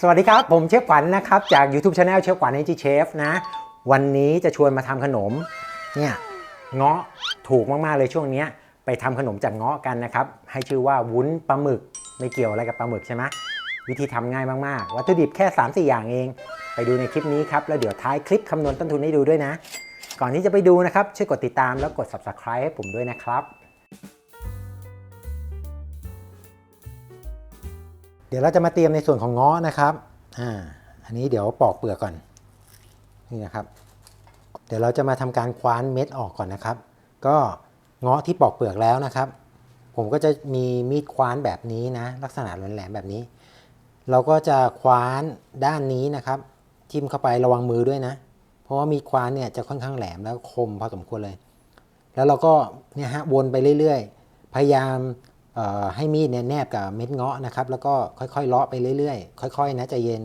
สวัสดีครับ ผมเชฟขวัญนะครับ จาก YouTube Channel เชฟขวัญ NG Chef นะ วันนี้จะชวนมาทำขนม เนี่ยเงาะถูกมาก ๆ เลยช่วงนี้ไปทำขนมจากเงาะกันนะครับ ให้ชื่อว่าวุ้นปลาหมึก ไม่เกี่ยวอะไรกับปลาหมึกใช่ไหมวิธีทำง่ายมาก ๆ วัตถุดิบแค่ 3-4 อย่างเอง ไปดูในคลิปนี้ครับ แล้วเดี๋ยวท้ายคลิปคำนวณต้นทุนให้ดูด้วยนะ ก่อนที่จะไปดูนะครับช่วยกดติดตามแล้วกด subscribe ให้ผมด้วยนะครับ ดี๋ยวเราจะมาเตรียมในส่วนของงาะนะครับอ่าอันนี้เดี๋ยวปอกเปลือกก่อนนี่นะครับ เดี๋ยวเราจะมาทำการคว้านเม็ดออกก่อนนะครับ ก็เงาะที่ปอกเปลือกแล้วนะครับ ผมก็จะมีมีดคว้านแบบนี้นะ ลักษณะแหลมๆแบบนี้ เราก็จะคว้านด้านนี้นะครับ ทิ่มเข้าไประวังมือด้วยนะ เพราะว่ามีดคว้านเนี่ยจะค่อนข้างแหลมแล้วคมพอสมควรเลย แล้วเราก็เนี่ยฮะวนไปเรื่อยๆ พยายาม ให้มีดเนี่ยแนบกับเม็ดเงาะนะครับ แล้วก็ค่อยๆเลาะไปเรื่อยๆ ค่อยๆนะใจเย็น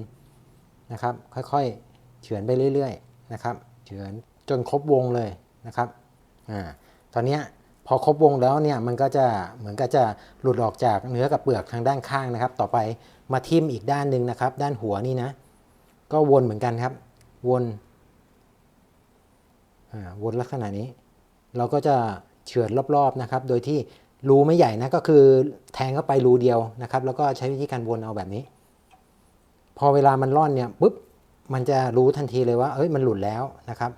นะครับ ค่อยๆเฉือนไปเรื่อยๆนะครับ เฉือนจนครบวงเลยนะครับอ่าตอนนี้พอครบวงแล้วเนี่ยมันก็จะเหมือนก็จะหลุดออกจากเนื้อกับเปลือกทางด้านข้างนะครับ ต่อไปมาทิ่มอีกด้านหนึ่งนะครับ ด้านหัวนี่นะ ก็วนเหมือนกันครับ วนอ่าวนลักษณะนี้ เราก็จะเฉือนรอบๆนะครับ โดยที่ รูไม่ใหญ่นะก็คือแทงเข้าไปรูเดียวนะครับ แล้วก็ใช้วิธีการวนเอาแบบนี้ พอเวลามันร่อนเนี่ยปุ๊บมันจะรู้ทันทีเลยว่าเอ้ยมันหลุดแล้วนะครับ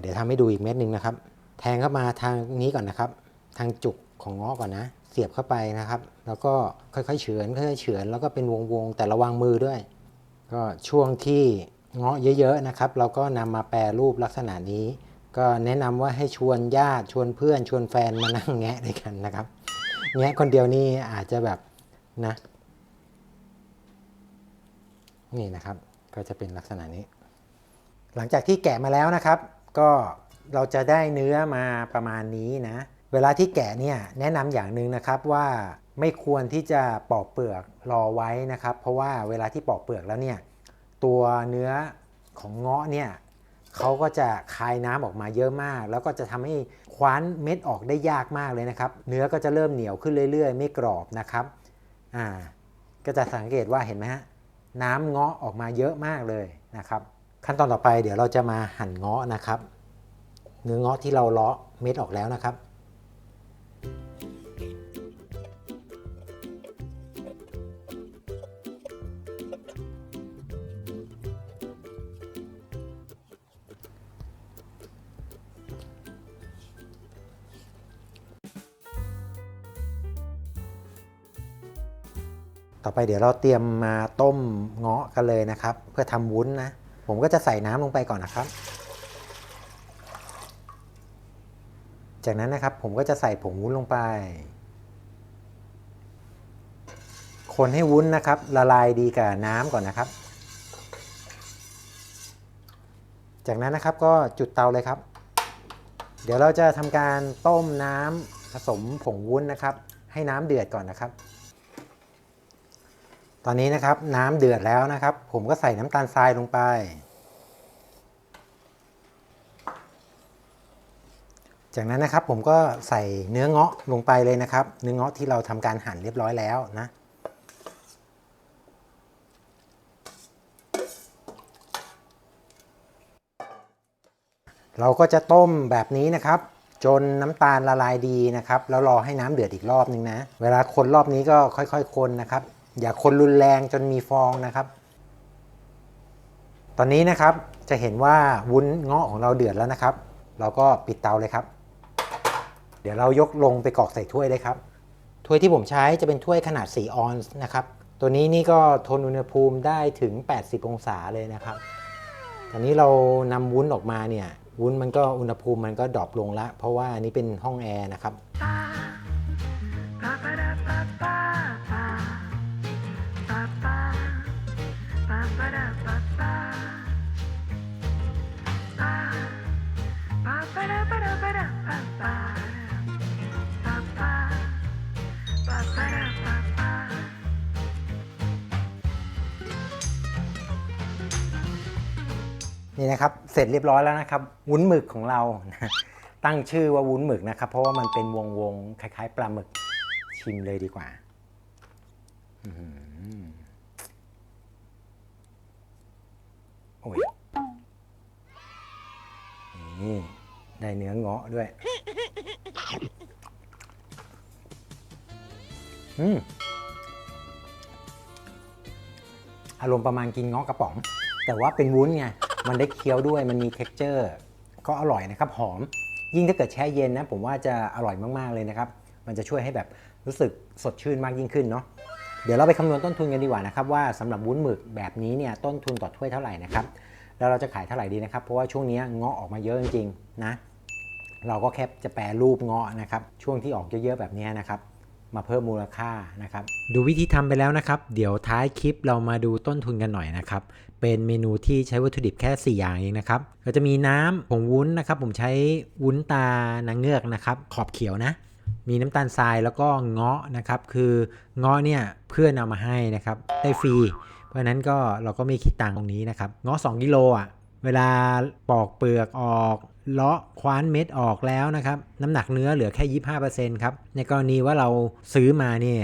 เดี๋ยวทำให้ดูอีกเม็ดหนึ่งนะครับ แทงเข้ามาทางนี้ก่อนนะครับ ทางจุกของเงาะก่อนนะ เสียบเข้าไปนะครับ แล้วก็ค่อยๆเฉือนค่อยๆเฉือนแล้วก็เป็นวงๆแต่ระวังมือด้วย ก็ช่วงที่เงาะเยอะๆนะครับ เราก็นำมาแปรรูปลักษณะนี้ ก็แนะนำว่าให้ชวนญาติชวนเพื่อนชวนแฟนมานั่งแงะด้วยกันนะครับ แงะคนเดียวนี่อาจจะแบบนะ นี่นะครับก็จะเป็นลักษณะนี้ หลังจากที่แกะมาแล้วนะครับ ก็เราจะได้เนื้อมาประมาณนี้นะ เวลาที่แกะเนี่ยแนะนำอย่างหนึ่งนะครับว่าไม่ควรที่จะปอกเปลือกรอไว้นะครับ เพราะว่าเวลาที่ปอกเปลือกแล้วเนี่ยตัวเนื้อของเงาะเนี่ย เขาก็จะคายน้ำออกมาเยอะมาก แล้วก็จะทำให้คว้านเม็ดออกได้ยากมากเลยนะครับ เนื้อก็จะเริ่มเหนียวขึ้นเรื่อย ๆ ไม่กรอบนะครับอ่าก็จะสังเกตว่าเห็นไหมฮะน้ำเงาะออกมาเยอะมากเลยนะครับ ขั้นตอนต่อไปเดี๋ยวเราจะมาหั่นเงาะนะครับ เนื้อเงาะที่เราเลาะเม็ดออกแล้วนะครับ ต่อไปเดี๋ยวเราเตรียมมาต้มเงาะกันเลยนะครับ เพื่อทำวุ้นนะ ผมก็จะใส่น้ำลงไปก่อนนะครับ จากนั้นนะครับผมก็จะใส่ผงวุ้นลงไป คนให้วุ้นนะครับ ละลายดีกับน้ำก่อนนะครับ จากนั้นนะครับก็จุดเตาเลยครับ เดี๋ยวเราจะทำการต้มน้ำผสมผงวุ้นนะครับ ให้น้ำเดือดก่อนนะครับ อนนี้นะครับน้ำเดือดแล้วนะครับ ผมก็ใส่น้ำตาลทรายลงไป จากนั้นนะครับผมก็ใส่เนื้อเงาะลงไปเลยนะครับ เนื้อเงาะที่เราทำการหั่นเรียบร้อยแล้วนะเราก็จะต้มแบบนี้นะครับ จนน้ำตาลละลายดีนะครับ แล้วรอให้น้ำเดือดอีกรอบนึงนะ เวลาคนรอบนี้ก็ค่อยๆ คนนะครับ อย่าคนรุนแรงจนมีฟองนะครับ ตอนนี้นะครับจะเห็นว่าวุ้นเงาะของเราเดือดแล้วนะครับ เราก็ปิดเตาเลยครับ เดี๋ยวเรายกลงไปกรอกใส่ถ้วยเลยครับ ถ้วยที่ผมใช้จะเป็นถ้วยขนาด 4 ออนซ์นะครับ ตัวนี้นี่ก็ทนอุณหภูมิได้ถึง 80 องศาเลยนะครับ ตอนนี้เรานำวุ้นออกมาเนี่ย วุ้นมันก็อุณหภูมิมันก็ดรอปลงละเพราะว่าอันนี้เป็นห้องแอร์นะครับ นี่นะครับ เสร็จเรียบร้อยแล้วนะครับ วุ้นหมึกของเรานะตั้งชื่อว่าวุ้นหมึกนะครับ เพราะว่ามันเป็นวงวงๆคล้าย ๆ ปลาหมึก ชิมเลยดีกว่า อื นี่ ได้เนื้อเงาะด้วย อืม อารมณ์ประมาณกินเงาะกระป๋อง แต่ว่าเป็นวุ้นไง มันได้เคี้ยวด้วย มันมี t e x t อร์ ก็อร่อยนะครับ หอม ยิ่งถ้าเกิดแช่เย็นนะ ผมว่าจะอร่อยมากๆเลยนะครับ มันจะช่วยให้แบบรู้สึกสดชื่นมากยิ่งขึ้นเนาะ เดี๋ยวเราไปคำนวณต้นทุนกันดีกว่านะครับว่าสำหรับวุ้นหมึกแบบนี้เนี่ยต้นทุนต่อถ้วยเท่าไหร่นะครับ แล้วเราจะขายเท่าไหร่ดีนะครับ เพราะว่าช่วงนี้เงาะออกมาเยอะจริงๆนะ เราก็แค่จะแปรรูปเงาะนะครับ ช่วงที่ออกเยอะๆแบบนี้นะครับมาเพิ่มมูลค่านะครับ ดูวิธีทำไปแล้วนะครับ เดี๋ยวท้ายคลิปเรามาดูต้นทุนกันหน่อยนะครับ เป็นเมนูที่ใช้วัตถุดิบแค่ 4 อย่างเองนะครับ ก็จะมีน้ำผงวุ้นนะครับ ผมใช้วุ้นตานางเงือกนะครับ ขอบเขียวนะ มีน้ำตาลทรายแล้วก็เงาะนะครับ คือเงาะเนี่ยเพื่อนเอามาให้นะครับ ได้ฟรี เพราะนั้นก็เราก็ไม่คิดตังตรงนี้นะครับเงาะ2กิโลอะเวลาปอกเปลือกออกเลาะคว้านเม็ดออกแล้วนะครับน้ำหนักเนื้อเหลือแค่ 25%ครับในกรณีว่าเราซื้อมาเนี่ย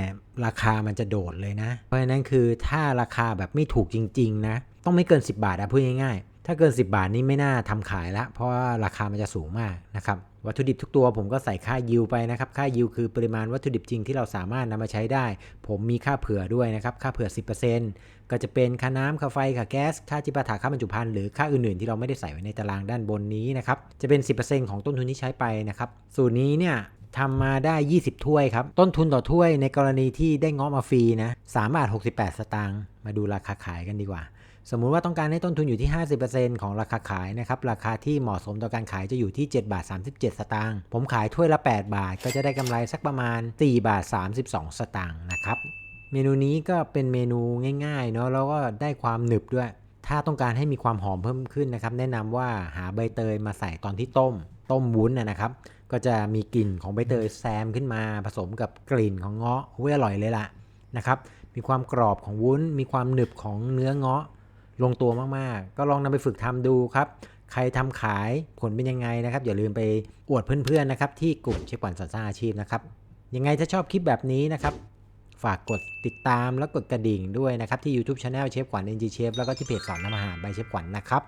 ราคามันจะโดดเลยนะ เพราะฉะนั้นคือถ้าราคาแบบไม่ถูกจริง ๆ นะ ต้องไม่เกิน 10 บาทอะพูดง่ายๆ ถ้าเกิน 10 บาทนี่ไม่น่าทำขายละเพราะว่าราคามันจะสูงมากนะครับ วัตถุดิบทุกตัวผมก็ใส่ค่ายิวไปนะครับ ค่ายิวคือปริมาณวัตถุดิบจริงที่เราสามารถนำมาใช้ได้ ผมมีค่าเผื่อด้วยนะครับ ค่าเผื่อ 10%ก็จะเป็นค่าน้ำค่าไฟ ค่าแก๊ส ค่าจิปาถะค่าบรรจุภัณฑ์หรือค่าอื่นๆ ที่เราไม่ได้ใส่ไว้ในตารางด้านบนนี้นะครับ จะเป็น 10%ของต้นทุนที่ใช้ไปนะครับ สูตรนี้เนี่ยทำมาได้ 20 ถ้วยครับ ต้นทุนต่อถ้วยในกรณีที่ได้ง้อมาฟรีนะ3บาท68 สตางค์ มาดูราคาขายกันดีกว่า สมมุติว่าต้องการให้ต้นทุนอยู่ที่ 50%ของราคาขายนะครับ ราคาที่เหมาะสมต่อการขายจะอยู่ที่7บาท37 สตางค์ ผมขายถ้วยละ 8 บาท ก็จะได้กำไรสักประมาณ4บาท32 สตางค์นะครับ เมนูนี้ก็เป็นเมนูง่ายๆเนาะ แล้วก็ได้ความหนึบด้วย ถ้าต้องการให้มีความหอมเพิ่มขึ้นนะครับ แนะนำว่าหาใบเตยมาใส่ตอนที่ต้ม ต้มวุ้นนะครับ ก็จะมีกลิ่นของใบเตยแซมขึ้นมา ผสมกับกลิ่นของเงาะเว้ยอร่อยเลยล่ะนะครับ มีความกรอบของวุ้น มีความหนึบของเนื้อเงาะ ลงตัวมากๆ ก็ลองนำไปฝึกทำดูครับ ใครทำขายผลเป็นยังไงนะครับ อย่าลืมไปอวดเพื่อนๆนะครับ ที่กลุ่มเชฟขวัญสอนสร้างอาชีพนะครับ ยังไงถ้าชอบคลิปแบบนี้นะครับฝากกดติดตามแล้วกดกระดิ่งด้วยนะครับ ที่ YouTube Channel เชฟขวัญ NG Chef แล้วก็ที่เพจสอนทำอาหารใบเชฟขวัญนะครับ